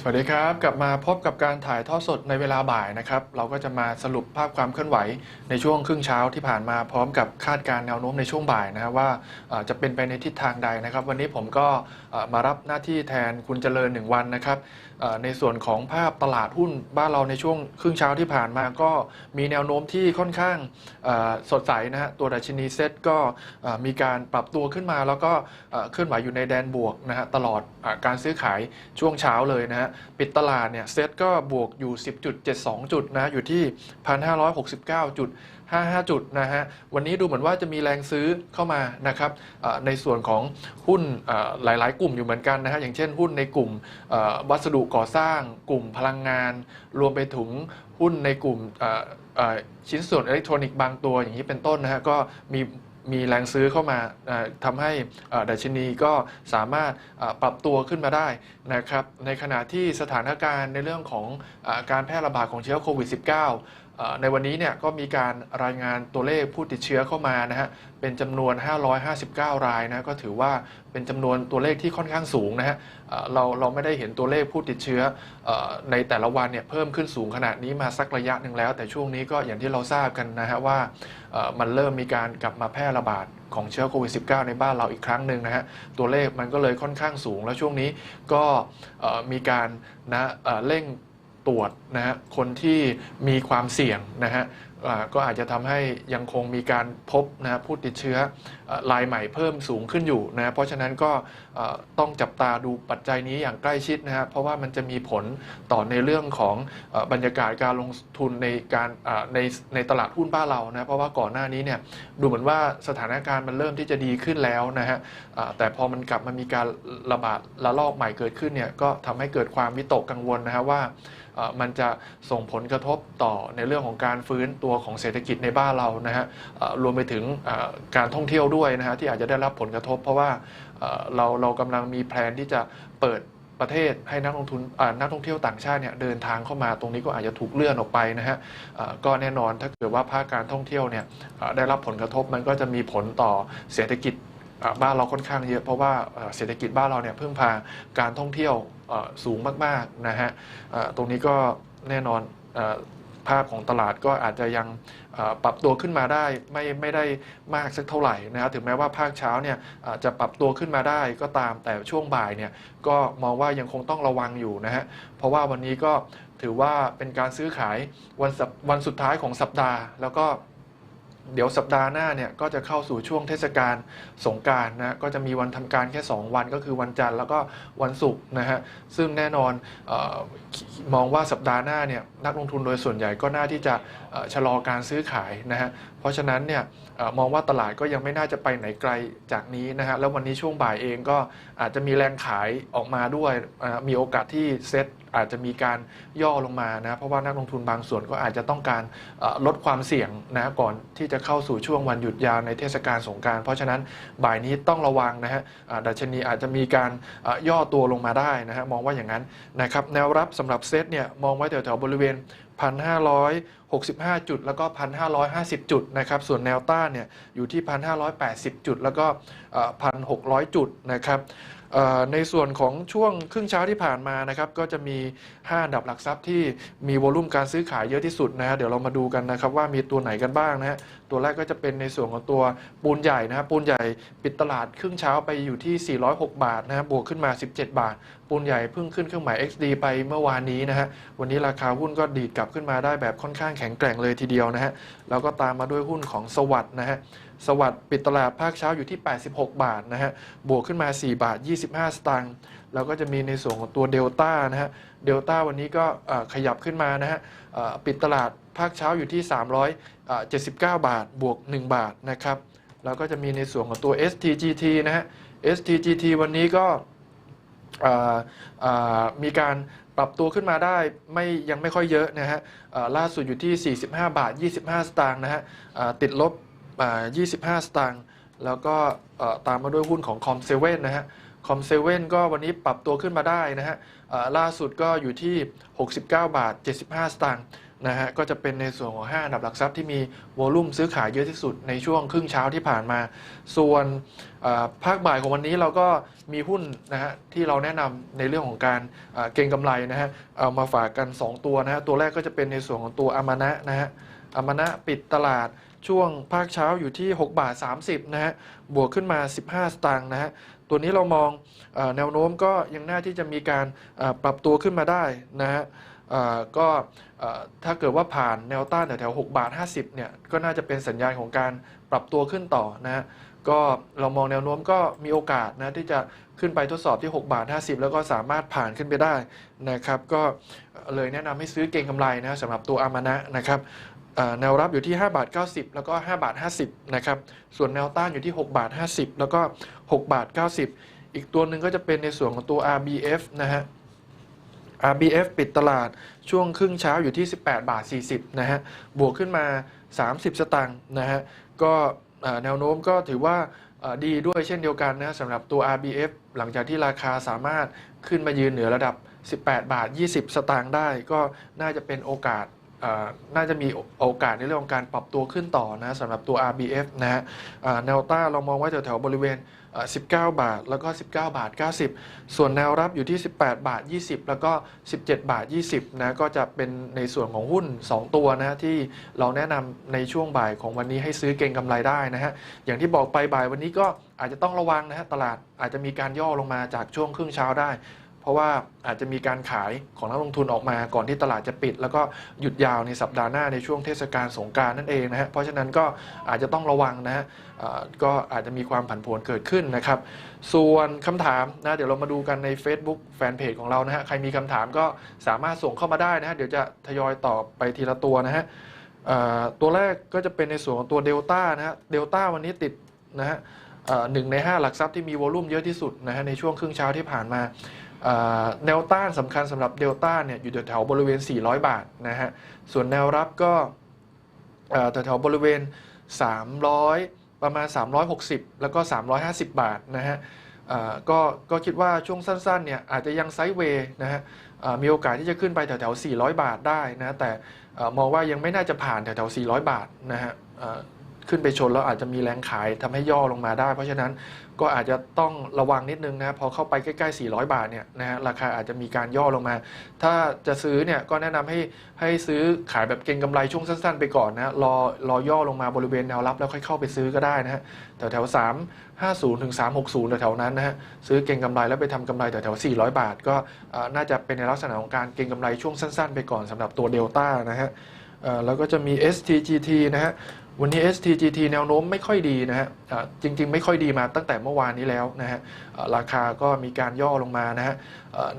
สวัสดีครับ กลับมาพบกับการถ่ายทอดสดในเวลาบ่ายนะครับ เราก็จะมาสรุปภาพความเคลื่อนไหวในช่วงครึ่งเช้าที่ผ่านมาพร้อมกับคาดการแนวโน้มในช่วงบ่ายนะครับว่าจะเป็นไปในทิศทางใดนะครับ วันนี้ผมก็มารับหน้าที่แทนคุณเจริญหนึ่งวันนะครับ ในส่วนของภาพตลาดหุ้นบ้านเราในช่วงครึ่งเช้าที่ผ่านมาก็มีแนวโน้มที่ค่อนข้างสดใสนะฮะตัวดัชนีเซ็ตก็มีการปรับตัวขึ้นมา แล้วก็เคลื่อนไหวอยู่ในแดนบวกนะฮะตลอดอการซื้อขายช่วงเช้าเลยนะฮะปิดตลาดเนี่ยเซ็ตก็บวกอยู่ 10.72 จุดนะอยู่ที่ 1,569จุด 55 จุดนะฮะ วันนี้ดูเหมือนว่าจะมีแรงซื้อเข้ามานะครับในส่วนของหุ้นหลาย ๆ กลุ่มอยู่เหมือนกันนะฮะ อย่างเช่นหุ้นในกลุ่มวัสดุก่อสร้าง กลุ่มพลังงาน รวมไปถึงหุ้นในกลุ่มชิ้นส่วนอิเล็กทรอนิกส์บางตัวอย่างนี้เป็นต้นนะฮะ ก็มีมีแรงซื้อเข้ามาเอ่อทำให้ดัชนีก็สามารถปรับตัวขึ้นมาได้นะครับ ในขณะที่สถานการณ์ในเรื่องของอการแพร่ระบาดของเชื้อโควิด -19 ในวันนี้เนี่ยก็มีการรายงานตัวเลขผู้ติดเชื้อเข้ามานะฮะเป็นจำนวน 559 รายนะก็ถือว่าเป็นจำนวนตัวเลขที่ค่อนข้างสูงนะฮะเราเราไม่ได้เห็นตัวเลขผู้ติดเชื้ออในแต่ละวันเนี่ยเพิ่มขึ้นสูงขนาดนี้มาสักระยะหนึ่งแล้ว แต่ช่วงนี้ก็อย่างที่เราทราบกันนะฮะว่ามันเริ่มมีการกลับมาแพร่ระบาดของเชื้อโควิด -19 ในบ้านเราอีกครั้งหนึ่งนะฮะ ตัวเลขมันก็เลยค่อนข้างสูง แล้วช่วงนี้ก็มีการนะเร่ง ตรวจนะฮะคนที่มีความเสี่ยงนะฮะก็อาจจะทำให้ยังคงมีการพบนะฮะผู้ติดเชื้อรายใหม่เพิ่มสูงขึ้นอยู่นะเพราะฉะนั้นก็ ต้องจับตาดูปัจจัยนี้อย่างใกล้ชิดนะฮะเพราะว่ามันจะมีผลต่อในเรื่องของอบรรยากาศการลงทุนในการในในตลาดหุ้นบ้านเรานะเพราะว่าก่อนหน้านี้เนี่ยดูเหมือนว่าสถานการณ์มันเริ่มที่จะดีขึ้นแล้วนะฮะแต่พอมันกลับมามีการระบาดระลอกใหม่เกิดขึ้นเนี่ยก็ทำให้เกิดความวิตกกังวลนะฮะว่ามันจะส่งผลกระทบต่อในเรื่องของการฟื้นตัวของเศรษฐกิจในบ้านเรานะฮะรวมไปถึงการท่องเที่ยวด้วยนะฮะที่อาจจะได้รับผลกระทบ เพราะว่า เราเรากำลังมีแผนที่จะเปิดประเทศให้นักลงทุนนักท่องเที่ยวต่างชาติเนี่ยเดินทางเข้ามาตรงนี้ก็อาจจะถูกเลื่อนออกไปนะฮะก็แน่นอนถ้าเกิดว่าภาคการท่องเที่ยวเนี่ยได้รับผลกระทบมันก็จะมีผลต่อเศรษฐกิจบ้านเราค่อนข้างเยอะเพราะว่าเศรษฐกิจบ้านเราเนี่ยพึ่งพาการท่องเที่ยวสูงมากๆนะฮะตรงนี้ก็แน่นอนอ ภาพของตลาดก็อาจจะยังปรับตัวขึ้นมาได้ไม่ไม่ได้มากสักเท่าไหร่นะครับถึงแม้ว่าภาคเช้าเนี่ยจจะปรับตัวขึ้นมาได้ก็ตามแต่ช่วงบ่ายเนี่ยก็มองว่ายังคงต้องระวังอยู่นะฮะเพราะว่าวันนี้ก็ถือว่าเป็นการซื้อขายวันสัปวันสุดท้ายของสัปดาห์ แล้วก็ เดี๋ยวสัปดาห์หน้าเนี่ยก็จะเข้าสู่ช่วงเทศกาลสงการนะก็จะมีวันทำการแค่ 2 วันก็คือวันจันทร์แล้วก็วันศุกร์นะฮะซึ่งแน่นอนออมองว่าสัปดาห์หน้าเนี่ยนักลงทุนโดยส่วนใหญ่ก็น่าที่จะชะลอการซื้อขายนะฮะเพราะฉะนั้นเนี่ยออมองว่าตลาดก็ยังไม่น่าจะไปไหนไกลจากนี้นะฮะแล้ววันนี้ช่วงบ่ายเองก็อาจจะมีแรงขายออกมาด้วยมีโอกาสที่เซ็ต อาจจะมีการย่อลงมานะเพราะว่านักลงทุนบางส่วนก็อาจจะต้องการลดความเสี่ยงนะก่อนที่จะเข้าสู่ช่วงวันหยุดยาวในเทศกาลสงการ เพราะฉะนั้นบ่ายนี้ต้องระวังนะฮะดัชนีอาจจะมีการย่อตัวลงมาได้นะฮะมองว่าอย่างนั้นนะครับแนวรับสำหรับเซตเนี่ยมองไว้แถวๆบริเวณ 1,565 จุด แล้วก็ 1,550 จุดนะครับส่วนแนวต้านเนี่ยอยู่ที่ 1,580 จุด แล้วก็ 1,600 จุดนะครับ ในส่วนของช่วงครึ่งเช้าที่ผ่านมานะครับก็จะมี 5 อันดับหลักทรัพย์ที่มีวอลุ่มการซื้อขายเยอะที่สุดนะฮะเดี๋ยวเรามาดูกันนะครับว่ามีตัวไหนกันบ้างนะฮะตัวแรกก็จะเป็นในส่วนของตัวปูนใหญ่นะครปูนใหญ่ปิดตลาดครึ่งเช้าไปอยู่ที่ 406 บาทนะฮะบวกขึ้นมา 17 บาท ปูนใหญ่เพิ่งขึ้นเครื่องหมาย XD ไปเมื่อวานนี้นะฮะวันนี้ราคาหุ้นก็ดีดกลับขึ้นมาได้แบบค่อนข้างแข็งแกร่งเลยทีเดียวนะฮะแล้วก็ตามมาด้วยหุ้นของสวัสด์นะฮะ สวัสด์ปิดตลาดภาคเช้าอยู่ที่ 86 บาทนะฮะ บวกขึ้นมา 4 บาท 25 สตางค์ แล้วก็จะมีในส่วนของตัวเดลต้านะฮะ เดลต้าวันนี้ก็ขยับขึ้นมานะฮะปิดตลาดภาคเช้าอยู่ที่ 379 บาท บวก 1 บาทนะครับ แล้วก็จะมีในส่วนของตัว STGT นะฮะ STGT วันนี้ก็มีการปรับตัวขึ้นมาได้ไม่ยังไม่ค่อยเยอะนะฮะล่าสุดอยู่ที่ 45 บาท 25 สตางค์นะฮะติดลบ อ่า25 สตางค์แล้วก็ตามมาด้วยหุ้นของคอมเซเว่นนะฮะคอมเซเว่นก็วันนี้ปรับตัวขึ้นมาได้นะฮะล่าสุดก็อยู่ที่ 69 บาท 75 สตางค์นะฮะก็จะเป็นในส่วนของ5อันดับหลักทรัพย์ที่มีวอลุ่มซื้อขายเยอะที่สุดในช่วงครึ่งเช้าที่ผ่านมา ส่วนภาคบ่ายของวันนี้เราก็มีหุ้นนะฮะที่เราแนะนำในเรื่องของการเอ่อเก็งกำไรนะฮะเอามาฝากกัน 2 ตัวนะฮะตัวแรกก็จะเป็นในส่วนของตัวอามานะนะฮะอามานะปิดตลาด ช่วงภาคเช้าอยู่ที่ 6 บาท 30 นะฮะ บวกขึ้นมา 15 สตางค์นะฮะ ตัวนี้เรามองแนวโน้มก็ยังน่าที่จะมีการปรับตัวขึ้นมาได้นะฮะก็ถ้าเกิดว่าผ่านแนวต้านแถวๆ 6 บาท 50 เนี่ย ก็น่าจะเป็นสัญญาณของการปรับตัวขึ้นต่อนะฮะ ก็เรามองแนวโน้มก็มีโอกาสนะที่จะขึ้นไปทดสอบที่ 6 บาท 50 แล้วก็สามารถผ่านขึ้นไปได้นะครับ ก็เลยแนะนำให้ซื้อเก็งกำไรนะสำหรับตัวอามานะนะครับ แนวรับอยู่ที่ 5 บาท 90 แล้วก็ 5 บาท 50 นะครับ ส่วนแนวต้านอยู่ที่ 6 บาท 50 แล้วก็ 6 บาท 90 อีกตัวหนึ่งก็จะเป็นในส่วนของตัว RBF นะฮะ RBF ปิดตลาดช่วงครึ่งเช้าอยู่ที่ 18 บาท 40 นะฮะ บวกขึ้นมา 30 สตางค์นะฮะ ก็แนวโน้มก็ถือว่าดีด้วยเช่นเดียวกันนะสำหรับตัว RBF หลังจากที่ราคาสามารถขึ้นมายืนเหนือระดับ 18 บาท 20 สตางค์ได้ ก็น่าจะเป็นโอกาส น่าจะมีโอกาสในเรื่องของการปรับตัวขึ้นต่อนะสำหรับตัว RBF นะฮะแนวต้าเรามองไว้แถวๆบริเวณ 19 บาท แล้วก็ 19 บาท 90 ส่วนแนวรับอยู่ที่ 18 บาท 20 แล้วก็ 17 บาท 20 นะ ก็จะเป็นในส่วนของหุ้น 2 ตัวนะที่เราแนะนำในช่วงบ่ายของวันนี้ให้ซื้อเก็งกำไรได้นะฮะ อย่างที่บอกไปบ่ายวันนี้ก็อาจจะต้องระวังนะฮะ ตลาดอาจจะมีการย่อลงมาจากช่วงครึ่งเช้าได้ ราะว่าอาจจะมีการขายของนักลงทุนออกมาก่อนที่ตลาดจะปิด แล้วก็หยุดยาวในสัปดาห์หน้าในช่วงเทศกาลสงการนั่นเองนะฮะเพราะฉะนั้นก็อาจจะต้องระวังนะฮะก็อาจจะมีความผันผวนเกิดขึ้นนะครับ ส่วนคำถามนะเดี๋ยวเรามาดูกันใน Facebook แฟนเพจของเรานะฮะใครมีคำถามก็สามารถส่งเข้ามาได้นะฮะเดี๋ยวจะทยอยตอบไปทีละตัวนะฮะตัวแรกก็จะเป็นในส่วนของตัวเดลต้านะฮะเดลต้าวันนี้ติดนะฮะหนึ่งใน 5 หลักทรัพย์ที่มีวอลุ่มเยอะที่สุดนะฮะในช่วงครึ่งเช้าที่ผ่านมา แนวต้านสำคัญสำหรับเดลต้าเนี่ยอยู่แถวๆบริเวณ 400 บาทนะฮะ ส่วนแนวรับก็แถวๆบริเวณ 300 ประมาณ 360 แล้วก็ 350 บาทนะฮะก็ก็คิดว่าช่วงสั้นๆเนี่ยอาจจะยังไซด์เวย์นะฮะมีโอกาสที่จะขึ้นไปแถวๆ400 บาทได้นะ แต่มองว่ายังไม่น่าจะผ่านแถวๆ400 บาทนะฮะ ขึ้นไปชนแล้วอาจจะมีแรงขายทำให้ย่อลงมาได้ เพราะฉะนั้นก็อาจจะต้องระวังนิดนึงนะพอเข้าไปใกล้ๆ 400 บาทเนี่ยนะฮะราคาอาจจะมีการย่อลงมา ถ้าจะซื้อเนี่ยก็แนะนำให้ให้ซื้อขายแบบเก็งกำไรช่วงสั้นๆ ไปก่อนนะรอรอย่อลงมาบริเวณแนวรับแล้วค่อยเข้าไปซื้อก็ได้นะฮะแถวแถวๆ3 50ถึง360แถวๆนั้นนะฮะซื้อเก็งกำไรแล้วไปทำกำไรแถวแถวๆ400บาท ก็น่าจะเป็นในลักษณะของการเก็งกำไรช่วงสั้น ๆ ไปก่อนสำหรับตัวเดลต้านะฮะแล้วก็จะมี STGT นะฮะ วันนี้ STGT แนวโน้มไม่ค่อยดีนะฮะจริง ๆ ไม่ค่อยดีมาตั้งแต่เมื่อวานนี้แล้วนะฮะราคาก็มีการย่อลงมานะฮะ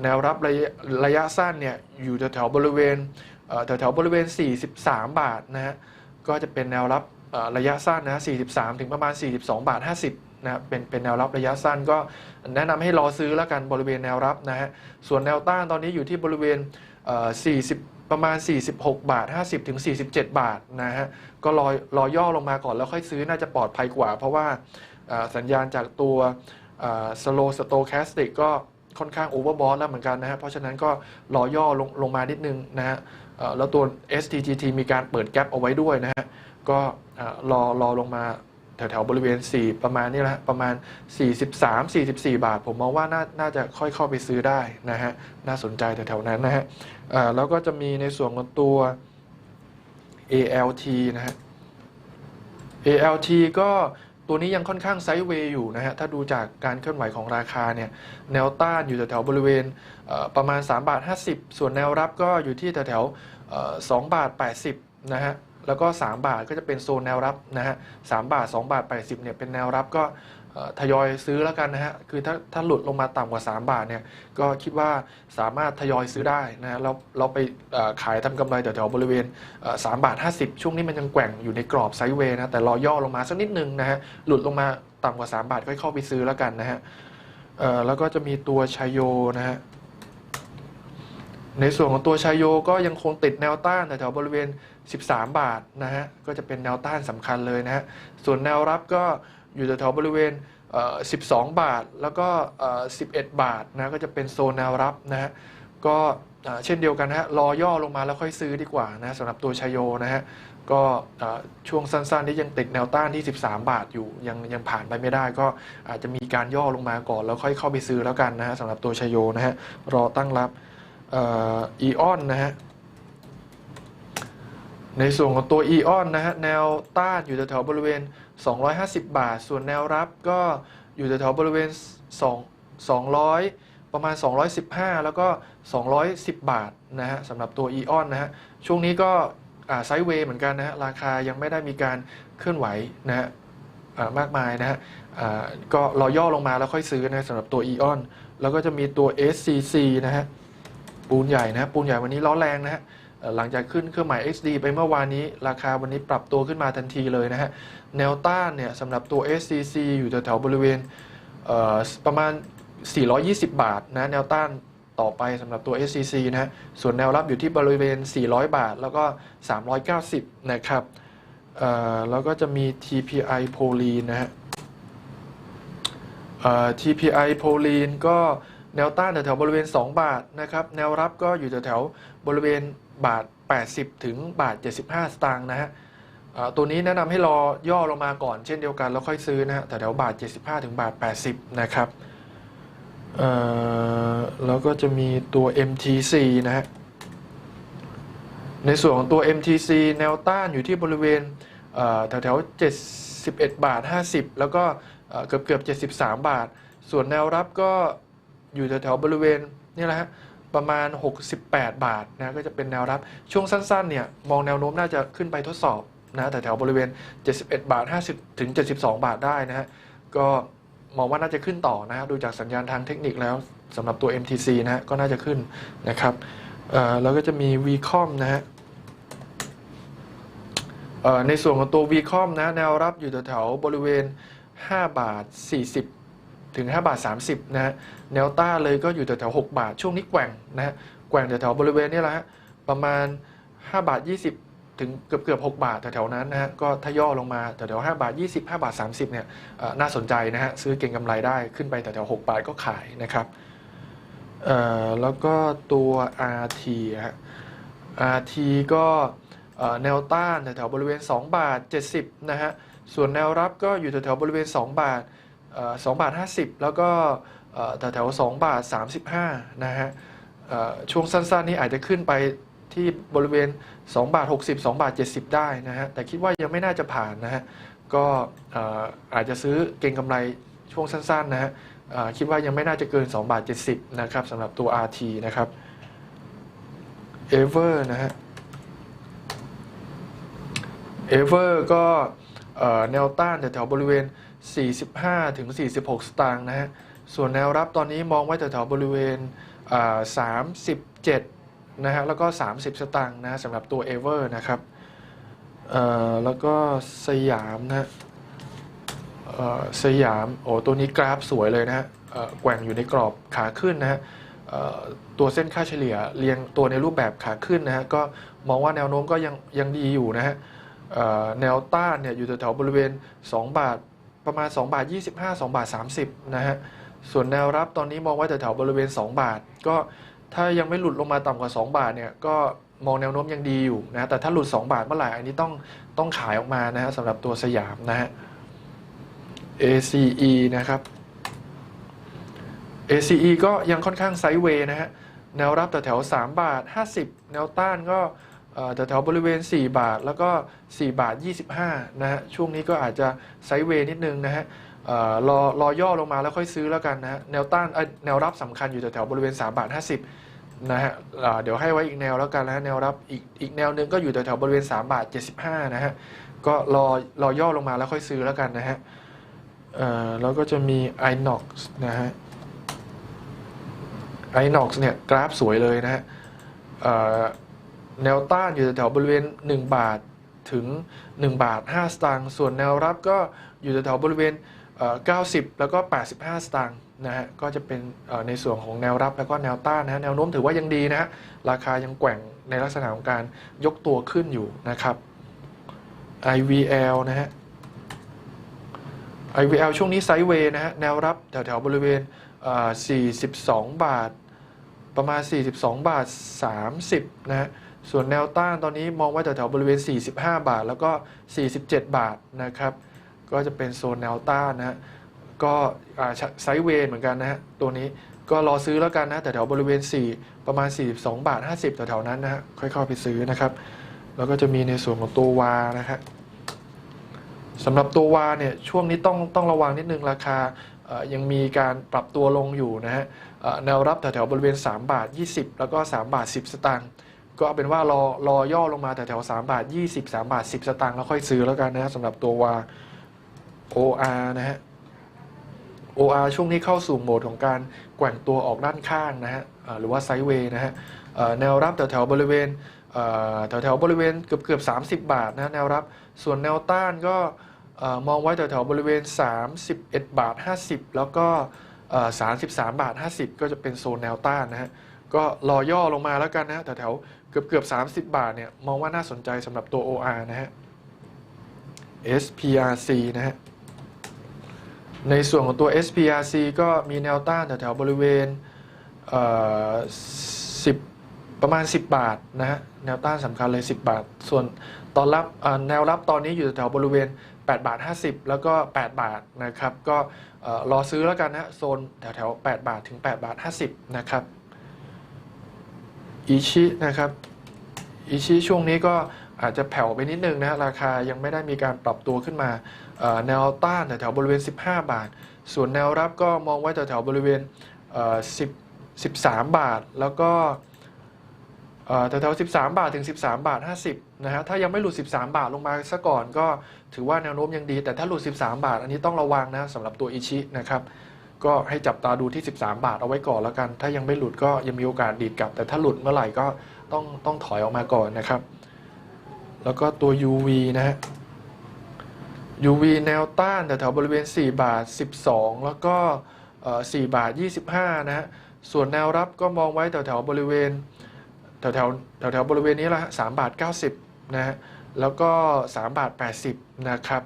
แนวรับระยะระยะสั้นเนี่ยอยู่แถวๆบริเวณแถวๆบริเวณ 43 บาทนะฮะก็จะเป็นแนวรับระยะสั้นนะ43 ถึงประมาณ 42 บาท 50นะเป็นเป็นแนวรับระยะสั้นก็แนะนำให้รอซื้อแล้วกันบริเวณแนวรับนะฮะส่วนแนวต้านตอนนี้อยู่ที่บริเวณ 40 ประมาณ 46 บาท 50ถึง47 บาทนะฮะ ก็รอรอย่อลงมาก่อนแล้วค่อยซื้อน่าจะปลอดภัยกว่า เพราะว่าสัญญาณจากตัวสโลสโตแคสติกก็ค่อนข้างโอเวอร์บอทแล้วเหมือนกันนะฮะ เพราะฉะนั้นก็รอย่อลงลงมานิดนึงนะฮะแล้วตัว STGT มีการเปิดแกลบเอาไว้ด้วยนะฮะ ก็รอรอลงมา แถวๆบริเวณ 4 ประมาณนี้แหละประมาณ 43 44 บาท ผมมองว่าน่านาจะค่อยเข้าไปซื้อได้นะฮะน่าสนใจแถวๆนั้นนะฮะแล้วก็จะมีในส่วนของตัว ALT นะฮะ ALT ก็ตัวนี้ยังค่อนข้างไซด์เวย์อยู่นะฮะ ถ้าดูจากการเคลื่อนไหวของราคาเนี่ย แนวต้านอยู่แถวๆบริเวณประมาณ3บาท50 ส่วนแนวรับก็อยู่ที่แถวๆ2บาท80นะฮะ แล้วก็ 3 บาทก็จะเป็นโซนแนวรับนะฮะ3บาท 2 บาท 80เนี่ยเป็นแนวรับก็ทยอยซื้อแล้วกันนะฮะ คือถ้าถ้าหลุดลงมาต่ำกว่า 3 บาทเนี่ยก็คิดว่าสามารถทยอยซื้อได้นะฮะเราเราไปขายทำกำไรแถวๆบริเวณสามบาท 50 ช่วงนี้มันยังแกว่งอยู่ในกรอบไซด์เวย์นะแต่รอย่อลงมาสักนิดนึงนะฮะ หลุดลงมาต่ำกว่า 3 บาทก็เข้าไปซื้อแล้วกันนะฮะแล้วก็จะมีตัวชายโยนะฮะในส่วนของตัวชายโยก็ยังคงติดแนวต้านแถวๆบริเวณ 13 บาทนะฮะก็จะเป็นแนวต้านสำคัญเลยนะฮะส่วนแนวรับก็อยู่แถวๆบริเวณ 12 บาทแล้วก็ 11 บาทนะก็จะเป็นโซนแนวรับนะฮะก็เช่นเดียวกันนะฮะรอย่อลงมาแล้วค่อยซื้อดีกว่านะสำหรับตัวชายโยนะฮะก็ช่วงสั้นๆนี้ยังติดแนวต้านที่ 13 บาทอยู่ยังยังผ่านไปไม่ได้ ก็อาจจะมีการย่อลงมาก่อนแล้วค่อยเข้าไปซื้อแล้วกันนะฮะสำหรับตัวชายโยนะฮะรอตั้งรับอีออนนะฮะ ในส่วนของตัวอีออนนะฮะแนวต้านอยู่แถวๆบริเวณ 250 บาท ส่วนแนวรับก็อยู่แถวๆบริเวณ 2 200 ประมาณ 215 แล้วก็ 210 บาทนะฮะสำหรับตัว e ออนนะฮะช่วงนี้ก็ไซด์เวย์เหมือนกันนะฮะราคายังไม่ได้มีการเคลื่อนไหวนะฮะมากมายนะฮะก็รอย่อลงมาแล้วค่อยซื้อนะสำหรับตัว e ออนแล้วก็จะมีตัว SCC นะฮะปูนใหญ่นะฮะปูนใหญ่วันนี้ร้อแรงนะฮะ หลังจากขึ้นเครื่องหมาย XD ไปเมื่อวานนี้ ราคาวันนี้ปรับตัวขึ้นมาทันทีเลยนะฮะ แนวต้านเนี่ยสำหรับตัว SCC อยู่แถวๆบริเวณเประมาณ 420 บาทนะแนวต้านต่อไปสำหรับตัว SCC นะฮะ ส่วนแนวรับอยู่ที่บริเวณ 400 บาท แล้วก็ 390 นะครับแล้วก็จะมี TPI โพลีนนะฮะ TPI โพลีก็แนวต้านแถวๆบริเวณ 2 บาทนะครับ แนวรับก็อยู่แถวๆบริเวณ บาท 80 ถึงบาท 75 สตางค์นะฮะตัวนี้แนะนำให้รอย่อลงมาก่อนเช่นเดียวกันแล้วค่อยซื้อนะฮะแถวบาท 75 ถึงบาท 80 นะครับเออแล้วก็จะมีตัว MTC นะฮะในส่วนของตัว MTC แนวต้านอยู่ที่บริเวณเอ่อแถว71 บาท 50 แล้วก็เกือบเกือบ73 บาท ส่วนแนวรับก็อยู่แถวๆบริเวณนี่แหละฮะ ประมาณ 68 บาทนะก็จะเป็นแนวรับช่วงสั้นๆเนี่ยมองแนวโน้มน่าจะขึ้นไปทดสอบนะแต่แถวบริเวณ 71 บาท 50 ถึง 72 บาทได้นะฮะก็มองว่าน่าจะขึ้นต่อนะฮะดูจากสัญญาณทางเทคนิคแล้วสำหรับตัว MTC นะฮะก็น่าจะขึ้นนะครับเออแล้วก็จะมี VCOM นะฮะเออในส่วนของตัว VCOM นะแนวรับอยู่แถวบริเวณ 5 บาท 40 ถึง5บาท30นะฮะแนวต้านเลยก็อยู่แถวๆ6บาท ช่วงนี้แกว่งนะฮะแกว่งแถวๆบริเวณนี้แหละฮะประมาณ 5 บาท 20 ถึงเกือบเกือบ6บาทแถวๆนั้นนะฮะก็ถ้าย่อลงมาแถวๆ5บาท 20 5บาท 30เนี่ยน่าสนใจนะฮะซื้อเก็งกำไรได้ขึ้นไปแถวๆ6บาทก็ขายนะครับแล้วก็ตัว RT ฮะ RT ก็แนวต้านแถวๆบริเวณ 2 บาท 70นะฮะส่วนแนวรับก็อยู่แถวๆบริเวณ 2 บาท เอ่อ2บาท50แล้วก็เอ่อแถวๆ2บาท35นะฮะช่วงสั้นๆนี้อาจจะขึ้นไปที่บริเวณ 2 บาท 60 2 บาท 70 ได้นะฮะ แต่คิดว่ายังไม่น่าจะผ่านนะฮะ ก็เอ่อาจจะซื้อเก็งกำไรช่วงสั้นๆนะฮะคิดว่ายังไม่น่าจะเกิน 2 บาท 70 นะครับสำหรับตัว RT นะครับ Ever นะฮะเอเวอร์ก็ แนวต้านแถวๆบริเวณ 45 ถึง 46 สตางค์นะฮะ ส่วนแนวรับตอนนี้มองไว้แถวๆบริเวณ 37 นะฮะ แล้วก็ 30 สตางค์นะสำหรับตัวเอเวอร์นะครับแล้วก็สยามนะฮะสยาม โอ้ตัวนี้กราฟสวยเลยนะฮะแกว่งอยู่ในกรอบขาขึ้นนะฮะตัวเส้นค่าเฉลี่ยเรียงตัวในรูปแบบขาขึ้นนะฮะก็มองว่าแนวโน้มก็ยังยังดีอยู่นะฮะ แนวต้านเนี่ยอยู่แถวๆบริเวณ 2 บาทประมาณ 2 บาท 25 2 บาท 30 นะฮะ ส่วนแนวรับตอนนี้มองไว้แถวๆบริเวณ 2 บาท ก็ถ้ายังไม่หลุดลงมาต่ำกว่า 2 บาทเนี่ยก็มองแนวโน้มยังดีอยู่นะ แต่ถ้าหลุด 2 บาทเมื่อไหร่อันนี้ต้องต้องขายออกมานะฮะสำหรับตัวสยามนะฮะ ACE นะครับ ACE ก็ยังค่อนข้างไซด์เวย์นะฮะ แนวรับแถวๆ3บาท 50 แนวต้านก็ แถวๆบริเวณ 4 บาทแล้วก็ 4 บาท 25 นะฮะ ช่วงนี้ก็อาจจะไซด์เวย์นิดนึงนะฮะเอ่อรอรอย่อลงมาแล้วค่อยซื้อแล้วกันนะฮะ แนวต้านแนวรับสำคัญอยู่แถวๆบริเวณ 3 บาท 50 นะฮะเดี๋ยวให้ไว้อีกแนวแล้วกันนะฮะ แนวรับอีกอีกแนวหนึงก็อยู่แถวๆบริเวณ 3 บาท 75 นะฮะ ก็รอรอย่อลงมาแล้วค่อยซื้อแล้วกันนะฮะแล้วก็จะมี iNox นะฮะ iNox เนี่ยกราฟสวยเลยนะฮะ แนวต้านอยู่แถวบริเวณ 1 บาทถึง 1 บาท 5 สตางค์ส่วนแนวรับก็อยู่แถวบริเวณ 90 แล้วก็ 85 สตางค์นะฮะก็จะเป็นในส่วนของแนวรับแล้วก็แนวต้านนะฮะแนวโน้มถือว่ายังดีนะฮะราคายังแกว่งในลักษณะของการยกตัวขึ้นอยู่นะครับ IVL นะฮะ IVL ช่วงนี้ไซด์เวย์นะฮะแนวรับแถวๆบริเวณ 42 บาท ประมาณ 42 บาท 30 นะฮะ ส่วนแนวต้านตอนนี้มองว่าแถวๆบริเวณ 45 บาท แล้วก็ 47 บาทนะครับ ก็จะเป็นโซนแนวต้านนะฮะ ก็ไซด์เวย์เหมือนกันนะฮะ ตัวนี้ก็รอซื้อแล้วกันนะแต่แถวบริเวณ 4 ประมาณ 42 บาท 50แถวๆนั้นนะฮะ ค่อยเข้าไปซื้อนะครับ แล้วก็จะมีในส่วนของตัววานะครับสำหรับตัววาเนี่ยช่วงนี้ต้องต้องระวังนิดนึงราคายังมีการปรับตัวลงอยู่นะฮะแนวรับแถวๆบริเวณ 3 บาท 20 แล้วก็ 3 บาท 10 สตางค์ ก็เอาเป็นว่ารอรอย่อลงมาแถวๆ3บาท20 3บาท10สตางค์แล้วค่อยซื้อแล้วกันนะฮะสำหรับตัววา OR นะฮะ OR ช่วงนี้เข้าสู่โหมดของการแกว่งตัวออกด้านข้างนะฮะหรือว่าไซด์เวย์นะฮะแนวรับแถวๆบริเวณเอ่อแถวบริเวณเกือบเกือบ30บาทนะแนวรับ ส่วนแนวต้านก็มองไว้แถวๆบริเวณ 31 บาท 50 แล้วก็33 บาท 50 ก็จะเป็นโซนแนวต้านนะฮะก็รอย่อลงมาแล้วกันนะฮะแถว เกือบเกือบ 30 บาทเนี่ยมองว่าน่าสนใจสำหรับตัว OR นะฮะ SPRC นะฮะ ในส่วนของตัว SPRC ก็มีแนวต้านแถวๆบริเวณเอ่อ10ประมาณ 10 บาทนะฮะแนวต้านสำคัญเลย 10 บาท ส่วนตอนรับแนวรับตอนนี้อยู่แถวบริเวณ 8 บาท 50 แล้วก็ 8 บาทนะครับ ก็เอ่อรอซื้อแล้วกันนะฮะโซนแถวๆ8บาทถึง 8 บาท 50 นะครับ อิชินะครับอิชิช่วงนี้ก็อาจจะแผ่วไปนิดนึงนะฮะราคายังไม่ได้มีการปรับตัวขึ้นมาแนวต้านแถวบริเวณ 15 บาท ส่วนแนวรับก็มองไว้แถวบริเวณ10 13 บาท แล้วก็แถวๆ13 บาทถึง 13 บาท 50นะฮะถ้ายังไม่หลุด 13 บาทลงมาซะก่อนก็ถือว่าแนวโน้มยังดี แต่ถ้าหลุด 13 บาท อันนี้ต้องระวังนะสำหรับตัวอิชินะครับ ก็ให้จับตาดูที่ 13 บาทเอาไว้ก่อนแล้วกัน ถ้ายังไม่หลุดก็ยังมีโอกาสดีดกลับ แต่ถ้าหลุดเมื่อไหร่ก็ต้องต้องถอยออกมาก่อนนะครับ แล้วก็ตัว UV นะฮะ UV แนวต้านแถวๆบริเวณ 4 บาท 12 แล้วก็เอ่อ4บาท 25 นะฮะ ส่วนแนวรับก็มองไว้แถวๆบริเวณแถวๆแถวๆบริเวณนี้แหละฮะ3บาท 90 นะฮะ แล้วก็ 3 บาท 80 นะครับ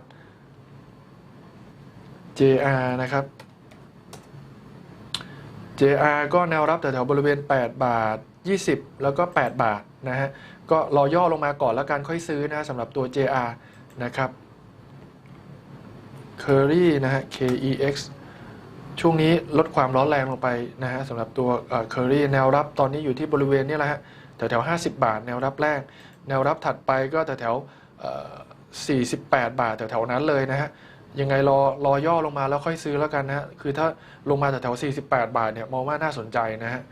JR นะครับ JR ก็แนวรับแถวๆบริเวณ 8 บาท 20 แล้วก็ 8 บาทนะฮะ ก็รอย่อลงมาก่อนแล้วกันค่อยซื้อนะสำหรับตัว JR นะครับ Curry นะฮะ KEX ช่วงนี้ลดความร้อนแรงลงไปนะฮะสำหรับตัวเอ่อ Curry แนวรับตอนนี้อยู่ที่บริเวณนี้แหละฮะแถวแถวๆ50บาท แนวรับแรก แนวรับถัดไปก็แถวแถวๆ48บาทแถวแถวๆนั้นเลยนะฮะ ยังไงรอรอย่อลงมาแล้วค่อยซื้อแล้วกันนะฮะคือถ้าลงมาแถวแถวๆ48 บาทเนี่ยมองว่าน่าสนใจนะฮะ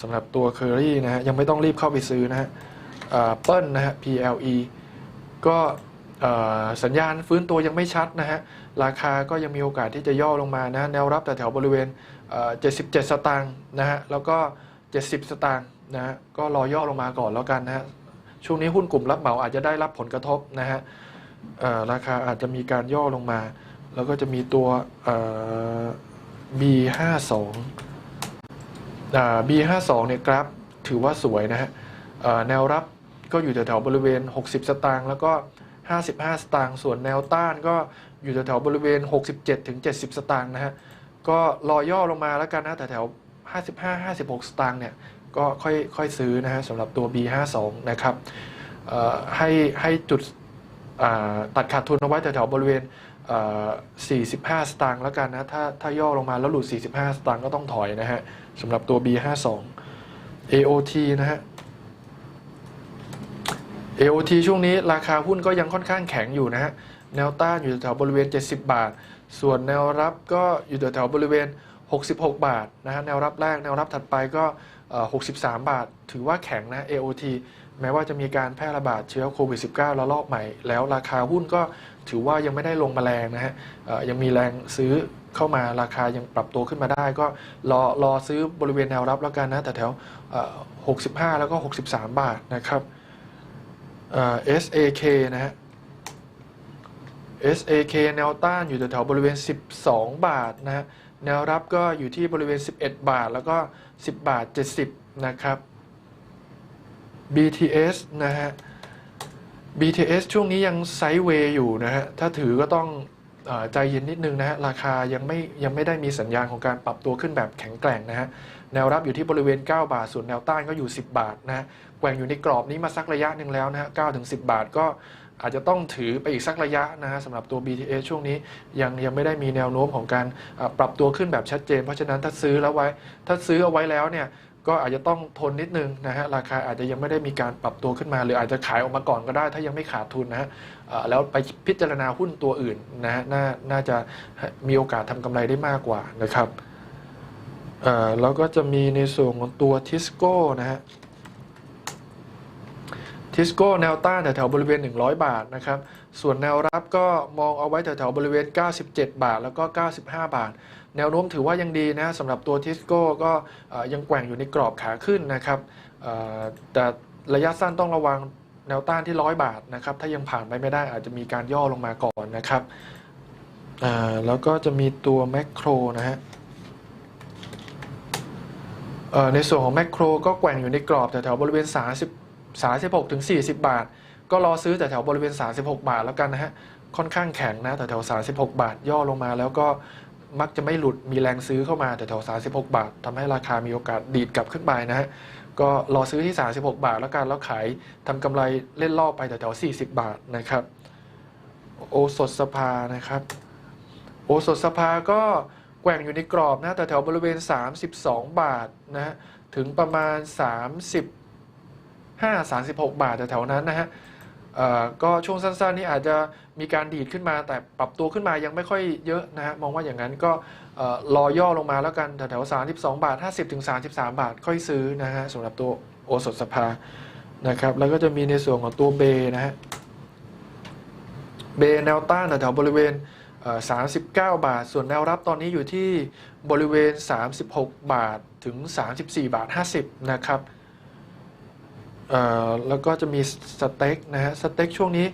สำหรับตัว Curry นะฮะยังไม่ต้องรีบเข้าไปซื้อนะฮะเปิ้ลนะฮะ PLE ก็สัญญาณฟื้นตัวยังไม่ชัดนะฮะ ราคาก็ยังมีโอกาสที่จะย่อลงมานะแนวรับแต่แถวบริเวณ 77 สตางค์นะฮะ แล้วก็ 70 สตางค์นะฮะ ก็รอย่อลงมาก่อนแล้วกันนะฮะ ช่วงนี้หุ้นกลุ่มรับเหมาอาจจะได้รับผลกระทบนะฮะ ราคาอาจจะมีการย่อลงมา แล้วก็จะมีตัวเอ่อ B52 อ่า B52 เนี่ยกราฟถือว่าสวยนะฮะแนวรับก็อยู่แถวๆบริเวณ 60 สตางค์แล้วก็ 55 สตางค์ส่วนแนวต้านก็อยู่แถวๆบริเวณ 67ถึง70 สตางค์นะฮะก็รอย่อลงมาแล้วกันนะแต่แถว55 56 สตางค์เนี่ยก็ค่อยค่อยซื้อนะฮะสำหรับตัว B52 นะครับให้ให้จุด ตัดขาดทุนเอาไว้แถวๆบริเวณ 45 สตางค์แล้วกันนะ ถ้าถ้าย่อลงมาแล้วหลุด 45 สตางค์ก็ต้องถอยนะฮะสำหรับตัว B52 AOT นะฮะ AOT ช่วงนี้ราคาหุ้นก็ยังค่อนข้างแข็งอยู่นะฮะ แนวต้านอยู่แถวบริเวณ 70 บาท ส่วนแนวรับก็อยู่แถวบริเวณ 66 บาทนะฮะ แนวรับแรก แนวรับถัดไปก็ 63 บาท ถือว่าแข็งนะ AOT แม้ว่าจะมีการแพร่ระบาดเชื้อโควิด -19 ระลอกใหม่ แล้วราคาหุ้นก็ถือว่ายังไม่ได้ลงมาแรงนะฮะยังมีแรงซื้อเข้ามาราคายังปรับตัวขึ้นมาได้ ก็รอรอซื้อบริเวณแนวรับแล้วกันนะแต่แถว 65 แล้วก็ 63 บาทนะครับ SAK นะฮะ SAK แนวต้านอยู่แถวบริเวณ 12 บาทนะฮะแนวรับก็อยู่ที่บริเวณ 11 บาทแล้วก็ 10 บาท 70 นะครับ BTS นะฮะ BTS ช่วงนี้ยังไซด์เวย์อยู่นะฮะ ถ้าถือก็ต้องอใจเย็นนิดนึงนะฮะ ราคายังไม่ยังไม่ได้มีสัญญาณของการปรับตัวขึ้นแบบแข็งแกร่งนะฮะ แนวรับอยู่ที่บริเวณ 9 บาท ส่วนแนวต้านก็อยู่ 10 บาทนะฮะ แกว่งอยู่ในกรอบนี้มาสักระยะหนึ่งแล้วนะฮะ9ถึง10 บาทก็อาจจะต้องถือไปอีกสักระยะนะฮะสำหรับตัว BTS ช่วงนี้ยังยังไม่ได้มีแนวโน้มของการปรับตัวขึ้นแบบชัดเจน เพราะฉะนั้นถ้าซื้อแล้วไว้ถ้าซื้อเอาไว้แล้วเนี่ย ก็อาจจะต้องทนนิดนึงนะฮะราคาอาจจะยังไม่ได้มีการปรับตัวขึ้นมา หรืออาจจะขายออกมาก่อนก็ได้ ถ้ายังไม่ขาดทุนนะฮะแล้วไปพิจารณาหุ้นตัวอื่นนะฮะนาน่าจะมีโอกาสทำกำไรได้มากกว่านะครับแล้วก็จะมีในส่วนของตัวทิสโก้นะฮะทิสโก้แนวต้านแถวๆบริเวณ 100 บาทนะครับ ส่วนแนวรับก็มองเอาไว้แถวๆบริเวณ 97 บาท แล้วก็ 95 บาท แนวโน้มถือว่ายังดีนะสำหรับตัวทิสโก้ก็ยังแกว่งอยู่ในกรอบขาขึ้นนะครับแต่ระยะสั้นต้องระวังแนวต้านที่ 100 บาทนะครับ ถ้ายังผ่านไปไม่ได้อาจจะมีการย่อลงมาก่อนนะครับแล้วก็จะมีตัวแมคโครนะฮะในส่วนของแมคโครก็แกว่งอยู่ในกรอบแถวๆบริเวณ 30 36ถึง40 บาท ก็รอซื้อแต่แถวบริเวณ 36 บาทแล้วกันนะฮะ ค่อนข้างแข็งนะแต่แถว 36 บาทย่อลงมาแล้วก็มักจะไม่หลุดมีแรงซื้อเข้ามาแต่แถว 36 บาททำให้ราคามีโอกาสดีดกลับขึ้นไปนะฮะ ก็รอซื้อที่ 36 บาทแล้วกันแล้วขายทำกำไรเล่นรอบไปแต่แถว 40 บาทนะครับ โอสถสภานะครับ โอสถสภาก็แกว่งอยู่ในกรอบนะแต่แถวบริเวณ 32 บาทนะฮะถึงประมาณ35 36 บาทแต่แถวนั้นนะฮะ ก็ช่วงสั้นๆนี่อาจจะมีการดีดขึ้นมา แต่ปรับตัวขึ้นมายังไม่ค่อยเยอะนะฮะมองว่าอย่างนั้นก็เอ่อรอย่อลงมาแล้วกันแถวๆ32 บาท 50ถึง33 บาทค่อยซื้อนะฮะสำหรับตัวโอสถสภานะครับแล้วก็จะมีในส่วนของตัวเบนะฮะเบแนวต้านแถวๆบริเวณ 39 บาท ส่วนแนวรับตอนนี้อยู่ที่บริเวณ 36 บาทถึง 34 บาท 50 นะครับ แล้วก็จะมีสเต็กนะฮะสเต็กช่วงนี้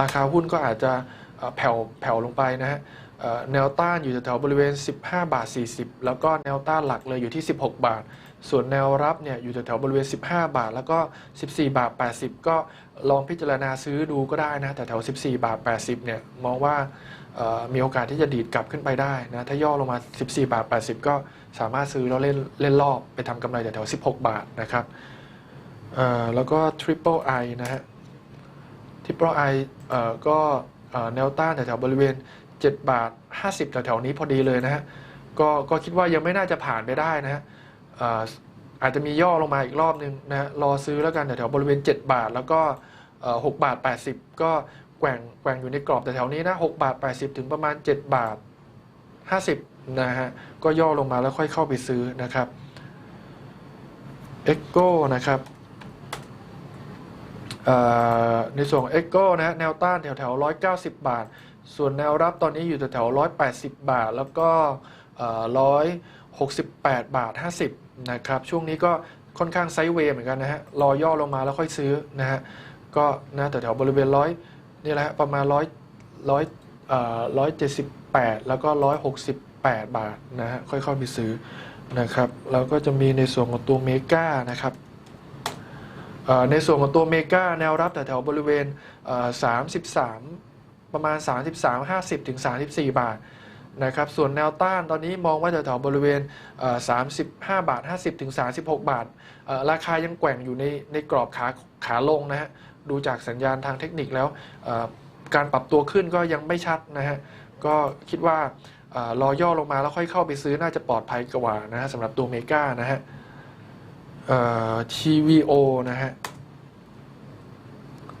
ราคาหุ้นก็อาจจะแผ่วแผ่วลงไปนะฮะแนวต้านอยู่แถวบริเวณ 15 บาท 40 แล้วก็แนวต้านหลักเลยอยู่ที่ 16 บาท ส่วนแนวรับเนี่ยอยู่แถวบริเวณ 15 บาท แล้วก็ 14 บาท 80 ก็ลองพิจารณาซื้อดูก็ได้นะแต่แถว 14 บาท 80 เนี่ยมองว่ามีโอกาสที่จะดีดกลับขึ้นไปได้นะถ้าย่อลงมา 14 บาท 80 ก็สามารถซื้อแล้วเล่นเล่นรอบไปทำกำไรแถว 16 บาทนะครับ แล้วก็ Triple I นะฮะ Triple I เอ่อก็เอ่อแนวต้านแถวๆบริเวณ 7 บาท 50 แถวๆนี้พอดีเลยนะฮะก็ก็คิดว่ายังไม่น่าจะผ่านไปได้นะฮะเอ่ออาจจะมีย่อลงมาอีกรอบนึงนะฮะรอซื้อแล้วกันแถวๆบริเวณ 7 บาท แล้วก็เอ่อ6บาท 80 ก็แกว่งแกว่งอยู่ในกรอบแถวๆนี้นะ6บาท 80 ถึงประมาณ 7 บาท 50 นะฮะ ก็ย่อลงมาแล้วค่อยเข้าไปซื้อนะครับ Echo นะครับ ในส่วนของ Echo นะฮะแนวต้านแถวแถว190บาท ส่วนแนวรับตอนนี้อยู่แถวแถว180บาท แล้วก็เอ่อ168บาท50นะครับ ช่วงนี้ก็ค่อนข้างไซด์เวย์เหมือนกันนะฮะ รอย่อลงมาแล้วค่อยซื้อนะฮะ ก็นะแถวแถวบริเวณร้อยนี่แหละฮะประมาณร้อยร้อยร้อยเจ็ดสิบแปดแล้วก็ร้อยหกสิบแปดบาทนะฮะ ค่อยเข้าไปซื้อนะครับ แล้วก็จะมีในส่วนของตัวเมกานะครับ ในส่วนของตัวเมกาแนวรับแถวๆบริเวณ 33 ประมาณ 33 50 ถึง 34 บาทนะครับ ส่วนแนวต้านตอนนี้มองว่าแถวๆบริเวณ 35 บาท 50 ถึง 36 บาท ราคายังแกว่งอยู่ในในกรอบขาขาลงนะฮะ ดูจากสัญญาณทางเทคนิคแล้ว การปรับตัวขึ้นก็ยังไม่ชัดนะฮะ ก็คิดว่าเอ่อรอย่อลงมาแล้วค่อยเข้าไปซื้อน่าจะปลอดภัยกว่านะฮะสำหรับตัวเมกานะฮะ TVO นะฮะ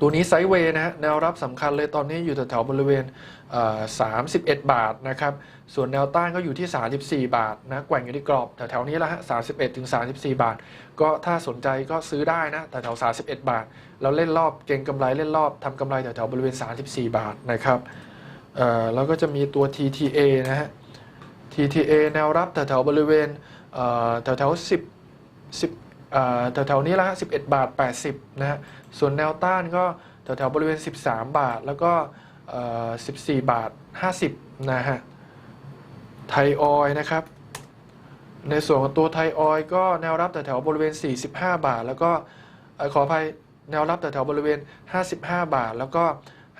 ตัวนี้ไซด์เวย์นะฮะ แนวรับสำคัญเลยตอนนี้อยู่แถวๆบริเวณเอ่อ31 บาทนะครับ ส่วนแนวต้านก็อยู่ที่ 34 บาทนะ แกว่งอยู่ที่กรอบแถวๆนี้แล้วฮะ 31ถึง34 บาท ก็ถ้าสนใจก็ซื้อได้นะแถวๆ31 บาท แล้วเล่นรอบเก็งกำไรเล่นรอบทำกำไรแถวๆบริเวณ 34 บาทนะครับเอ่อแล้วก็จะมีตัว TTA นะฮะ TTA แนวรับแถวๆบริเวณแถวๆ10 10 แถวๆนี้ละฮะ11 บาท 80 นะฮะ ส่วนแนวต้านก็แถวๆบริเวณ 13 บาท แล้วก็ 14 บาท 50 นะฮะ ไทยออยนะครับ ในส่วนของตัวไทยออยก็แนวรับแถวๆบริเวณ 45 บาท แล้วก็ขออภัยแนวรับแถวๆบริเวณ 55 บาท แล้วก็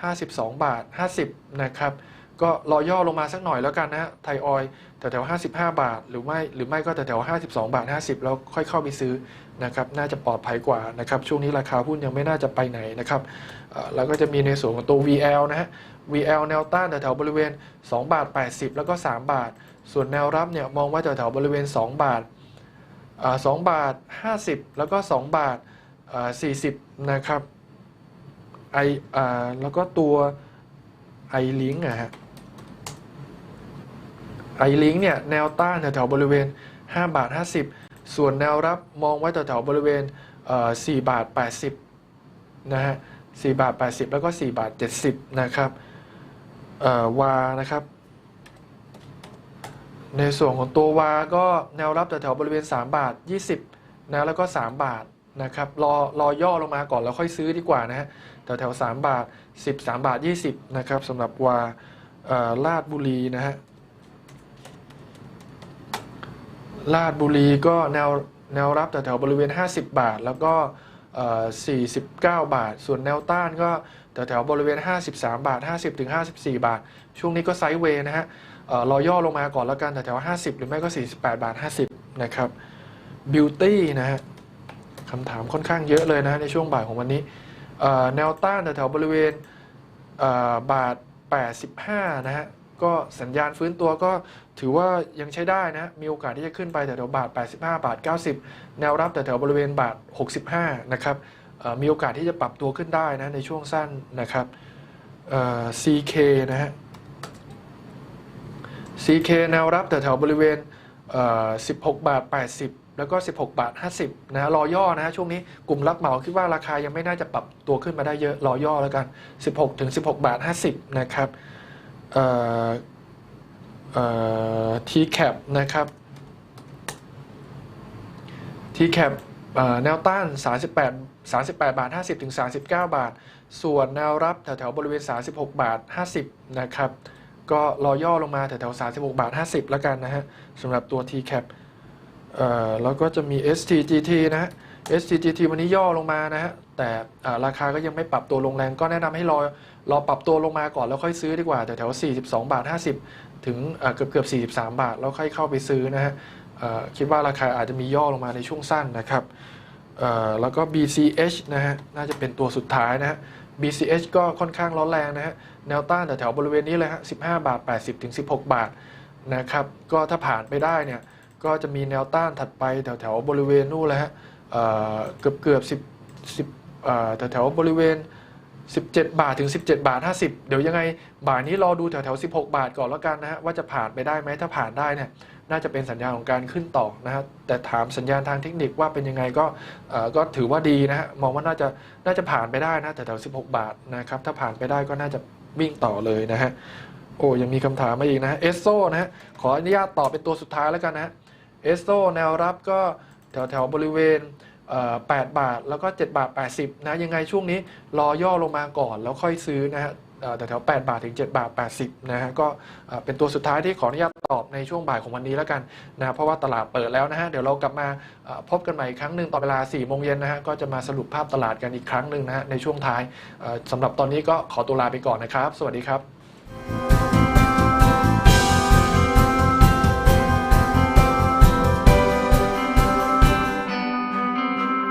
52 บาท 50 นะครับ ก็รอย่อลงมาสักหน่อยแล้วกันนะฮะ ไทยออยแถวๆ55 บาท หรือไม่ หรือไม่ก็แถวแถวๆ52 บาท 50 แล้วค่อยเข้าไปซื้อ นะครับน่าจะปลอดภัยกว่านะครับช่วงนี้ราคาหุ้นยังไม่น่าจะไปไหนนะครับแล้วก็จะมีในส่วนของตัว VL นะฮะ VL แนวต้านแถวๆบริเวณ2บาท80 แล้วก็ 3 บาท ส่วนแนวรับเนี่ยมองว่าแถวๆบริเวณ 2 บาทอ่า2บาท 50 แล้วก็ 2 บาทอ่า40 นะครับไอแล้วก็ตัวไอลิงอะฮะไอลิงเนี่ยแนวต้านแถวๆบริเวณ 5 บาท 50 ส่วนแนวรับมองไว้แถวๆบริเวณ4บาท80 นะฮะ4บาท 80 แล้วก็ 4 บาท 70 นะครับวานะครับ ในส่วนของตัววาก็แนวรับแถวๆบริเวณ 3 บาท 20 นะ แล้วก็ 3 บาทนะครับ รอรอย่อลงมาก่อนแล้วค่อยซื้อดีกว่านะฮะ แถวๆ3บาท 10 3บาท 20 นะครับสำหรับวาเอ่อลาดบุรีนะฮะ ลาดบุรีก็แนวแนวรับแถวๆบริเวณ 50 บาท แล้วก็เอ่อ49 บาท ส่วนแนวต้านก็แถวๆบริเวณ 53 บาท 50ถึง54 บาท ช่วงนี้ก็ไซด์เวย์นะฮะเอ่อรอย่อลงมาก่อนแล้วกันแถวๆ50 หรือไม่ก็ 48 บาท 50 นะครับบิวตี้นะฮะคำถามค่อนข้างเยอะเลยนะในช่วงบ่ายของวันนี้ แนวต้านแถวๆบริเวณบาท 85 นะฮะ ก็สัญญาณฟื้นตัวก็ถือว่ายังใช้ได้นะ มีโอกาสที่จะขึ้นไปแถวๆบาท 85 บาท 90 แนวรับแถวๆบริเวณบาท 65 นะครับมีโอกาสที่จะปรับตัวขึ้นได้นะในช่วงสั้นนะครับ CK นะฮะ CK แนวรับแถวๆบริเวณ 16 บาท 80 แล้วก็ 16 บาท 50 นะรอย่อนะฮะช่วงนี้กลุ่มรับเหมาคิดว่าราคายังไม่น่าจะปรับตัวขึ้นมาได้เยอะ รอย่อแล้วกัน 16 ถึง 16 บาท 50 นะครับ เอ่อเอ่อ TCAP นะครับ TCAP เอ่อแนวต้าน 38 38 บาท 50 ถึง 39 บาท ส่วนแนวรับแถวๆบริเวณ 36 บาท 50 นะครับ ก็รอย่อลงมาแถวๆ 36 บาท 50 แล้วกันนะฮะสำหรับตัว TCAP เอ่อแล้วก็จะมี STGT นะฮะ STGT วันนี้ย่อลงมานะฮะ แต่ราคาก็ยังไม่ปรับตัวลงแรง ก็แนะนำให้รอ รอปรับตัวลงมาก่อนแล้วค่อยซื้อดีกว่าแถว42 บาท 50 ถึงเกือบเกือบ43 บาท แล้วค่อยเข้าไปซื้อนะฮะคิดว่าราคาอาจจะมีย่อลงมาในช่วงสั้นนะครับแล้วก็ BCH นะฮะน่าจะเป็นตัวสุดท้ายนะฮะ BCH ก็ค่อนข้างร้อนแรงนะฮะแนวต้านแถวบริเวณนี้เลยฮะ15 บาท 80 ถึง 16 บาทนะครับก็ถ้าผ่านไปได้เนี่ยก็จะมีแนวต้านถัดไปแถวๆบริเวณนู่นเลยฮะเกือบเกือบสิบสิบแถวๆบริเวณ 17 บาทถึง 17 บาท 50 เดี๋ยวยังไงบ่ายนี้รอดูแถวๆ16 บาทก่อนแล้วกันนะฮะว่าจะผ่านไปได้ไหมถ้าผ่านได้เนี่ยน่าจะเป็นสัญญาณของการขึ้นต่อนะฮะแต่ถามสัญญาณทางเทคนิคว่าเป็นยังไงก็เอ่อก็ถือว่าดีนะฮะมองว่าน่าจะน่าจะผ่านไปได้นะแถวๆ16 บาทนะครับถ้าผ่านไปได้ก็น่าจะวิ่งต่อเลยนะฮะโอ้ยังมีคำถามมาอีกนะฮะเอสโซนะฮะขออนุญาตตอบเป็นตัวสุดท้ายแล้วกันนะฮะเอสโซแนวรับก็แถวแถวบริเวณ 8 บาทแล้วก็ 7 บาท 80 นะ ยังไงช่วงนี้รอย่อลงมาก่อน แล้วค่อยซื้อนะฮะเอ่แถวแถว 8 บาทถึง 7 บาท 80 นะฮะ ก็เป็นตัวสุดท้ายที่ขออนุญาตตอบในช่วงบ่ายของวันนี้แล้วกันนะ เพราะว่าตลาดเปิดแล้วนะฮะ เดี๋ยวเรากลับมาพบกันใหม่อีกครั้งหนึ่งตอนเวลา 4 โมงเย็นนะฮะ ก็จะมาสรุปภาพตลาดกันอีกครั้งหนึ่งนะฮะ ในช่วงท้ายสำหรับตอนนี้ก็ขอตัวลาไปก่อนนะครับ สวัสดีครับ